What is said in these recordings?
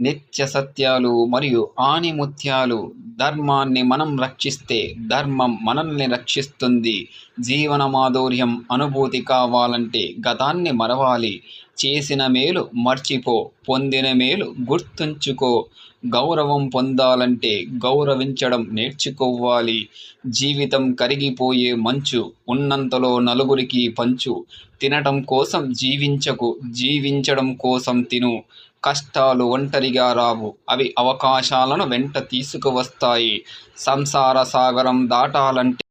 నిత్య సత్యాలు మరియు ఆనిముత్యాలు ధర్మాన్ని మనం రక్షిస్తే ధర్మం మనల్ని రక్షిస్తుంది. జీవన మాధుర్యం అనుభూతి కావాలంటే గతాన్ని మరవాలి. చేసిన మేలు మర్చిపో పొందిన మేలు గుర్తుంచుకో. గౌరవం పొందాలంటే గౌరవించడం నేర్చుకోవాలి. జీవితం కరిగిపోయే మంచు ఉన్నంతలో నలుగురికి పంచు. తినటం కోసం జీవించకు జీవించడం కోసం తిను. కష్టాలు ఒంటరిగా రావు. అవి అవకాశాలను వెంట తీసుకువస్తాయి. సంసార సాగరం దాటాలంటే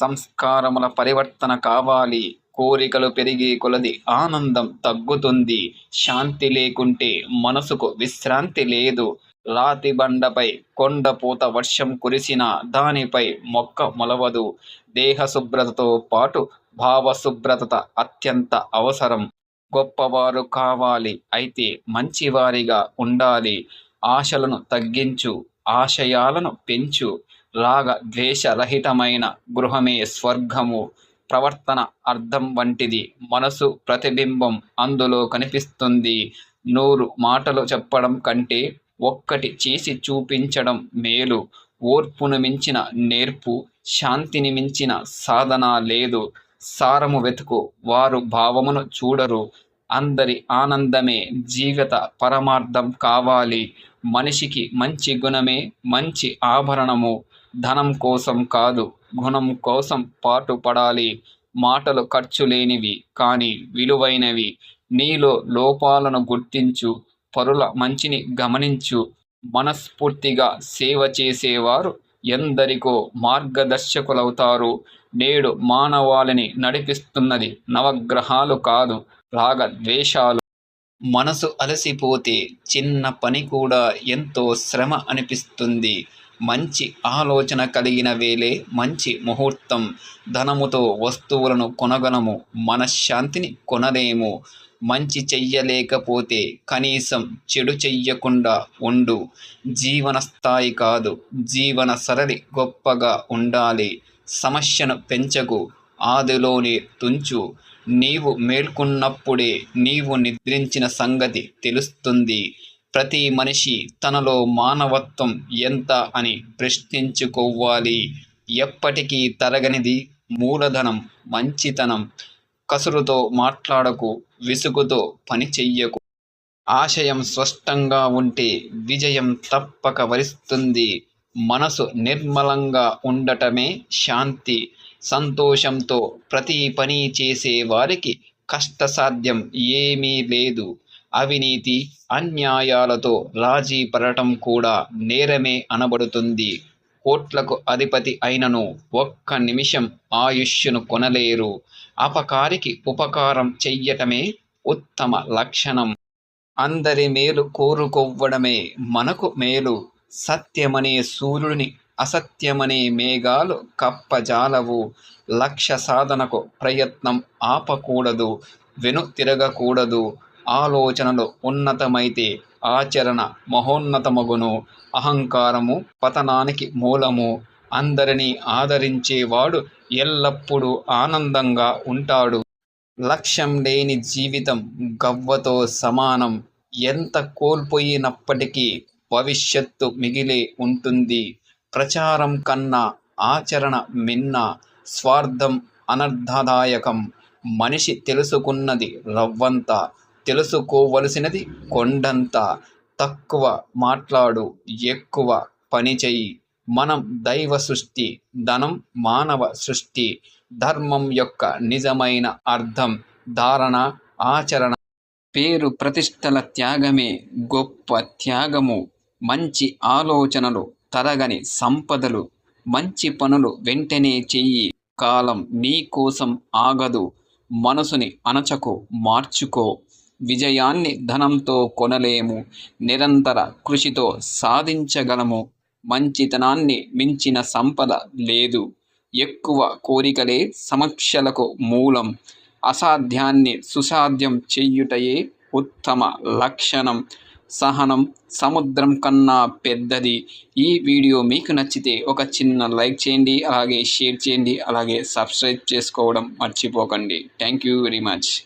సంస్కారముల పరివర్తన కావాలి. కోరికలు పెరిగే కొలది ఆనందం తగ్గుతుంది. శాంతి లేకుంటే మనసుకు విశ్రాంతి లేదు. రాతి బండపై కొండపూత వర్షం కురిసిన దానిపై మొక్క మొలవదు. దేహ శుభ్రతతో పాటు భావశుభ్రత అత్యంత అవసరం. గొప్పవారు కావాలి. అయితే మంచివారిగా ఉండాలి. ఆశలను తగ్గించు ఆశయాలను పెంచు. రాగ ద్వేషరహితమైన గృహమే స్వర్గము. ప్రవర్తన అర్థం వంటిది. మనసు ప్రతిబింబం అందులో కనిపిస్తుంది. నూరు మాటలు చెప్పడం కంటే ఒక్కటి చేసి చూపించడం మేలు. ఓర్పును మించిన నేర్పు శాంతిని మించిన సాధన లేదు. సారము వెతుకు. వారు భావమును చూడరు. అందరి ఆనందమే జీవిత పరమార్థం కావాలి. మనిషికి మంచి గుణమే మంచి ఆభరణము. ధనం కోసం కాదు గుణం కోసం పాటుపడాలి. మాటలు ఖర్చు లేనివి కానీ విలువైనవి. నీలో లోపాలను గుర్తించు పరుల మంచిని గమనించు. మనస్ఫూర్తిగా సేవ చేసేవారు ఎందరికో మార్గదర్శకులవుతారు. నేడు మానవాళిని నడిపిస్తున్నది నవగ్రహాలు కాదు రాగ ద్వేషాలు మనసు అలసిపోతే చిన్న పని కూడా ఎంతో శ్రమ అనిపిస్తుంది. మంచి ఆలోచన కలిగిన వేలే మంచి ముహూర్తం ధనముతో వస్తువులను కొనగలము మనశ్శాంతిని కొనలేము. మంచి చెయ్యలేకపోతే కనీసం చెడు చెయ్యకుండా ఉండు. జీవన స్థాయి కాదు జీవన సరళి గొప్పగా ఉండాలి. సమస్యను పెంచకు ఆదిలోనే తుంచు. నీవు మేల్కొన్నప్పుడే నీవు నిద్రించిన సంగతి తెలుస్తుంది. ప్రతి మనిషి తనలో మానవత్వం ఎంత అని ప్రశ్నించుకోవాలి. ఎప్పటికీ తరగనిది మూలధనం మంచితనం కసురుతో మాట్లాడకు విసుగుతో పని చెయ్యకు. ఆశయం స్పష్టంగా ఉంటే విజయం తప్పక వరిస్తుంది. మనసు నిర్మలంగా ఉండటమే శాంతి. సంతోషంతో ప్రతి పని చేసే వారికి కష్టసాధ్యం ఏమీ లేదు. అవినీతి అన్యాయాలతో రాజీ పడటం కూడా నేరమే అనబడుతుంది. కోట్లకు అధిపతి అయినను ఒక్క నిమిషం ఆయుష్ను కొనలేరు. అపకారికి ఉపకారం చెయ్యటమే ఉత్తమ లక్షణం. అందరి మేలు కోరుకోవడమే మనకు మేలు. సత్యమనే సూర్యుని అసత్యమనే మేఘాలు కప్పజాలవు. లక్ష్య సాధనకు ప్రయత్నం ఆపకూడదు వెను తిరగకూడదు. ఆలోచనలు ఉన్నతమైతే ఆచరణ మహోన్నతమగును. అహంకారము పతనానికి మూలము. అందరినీ ఆదరించేవాడు ఎల్లప్పుడూ ఆనందంగా ఉంటాడు. లక్ష్యం లేని జీవితం గవ్వతో సమానం. ఎంత కోల్పోయినప్పటికీ భవిష్యత్తు మిగిలే ఉంటుంది. ప్రచారం కన్నా ఆచరణ మిన్న స్వార్థం అనర్థదాయకం మనిషి తెలుసుకున్నది రవ్వంత తెలుసుకోవలసినది కొండంత. తక్కువ మాట్లాడు ఎక్కువ పని చెయ్యి. మనం దైవ సృష్టి ధనం మానవ సృష్టి. ధర్మం యొక్క నిజమైన అర్థం ధారణ ఆచరణ. పేరు ప్రతిష్టల త్యాగమే గొప్ప త్యాగము. మంచి ఆలోచనలు తరగని సంపదలు. మంచి పనులు వెంటనే చెయ్యి. కాలం నీ కోసం ఆగదు. మనసుని అణచకు మార్చుకో. విజయాన్ని ధనంతో కొనలేము. నిరంతర కృషితో సాధించగలము. మంచితనాన్ని మించిన సంపద లేదు. ఎక్కువ కోరికలే సమక్షలకు మూలం. అసాధ్యాన్ని సుసాధ్యం చెయ్యుటయే ఉత్తమ లక్షణం. సహనం సముద్రం కన్నా పెద్దది. ఈ వీడియో మీకు నచ్చితే ఒక చిన్న లైక్ చేయండి అలాగే షేర్ చేయండి అలాగే సబ్స్క్రైబ్ చేసుకోవడం మర్చిపోకండి. Thank you very much.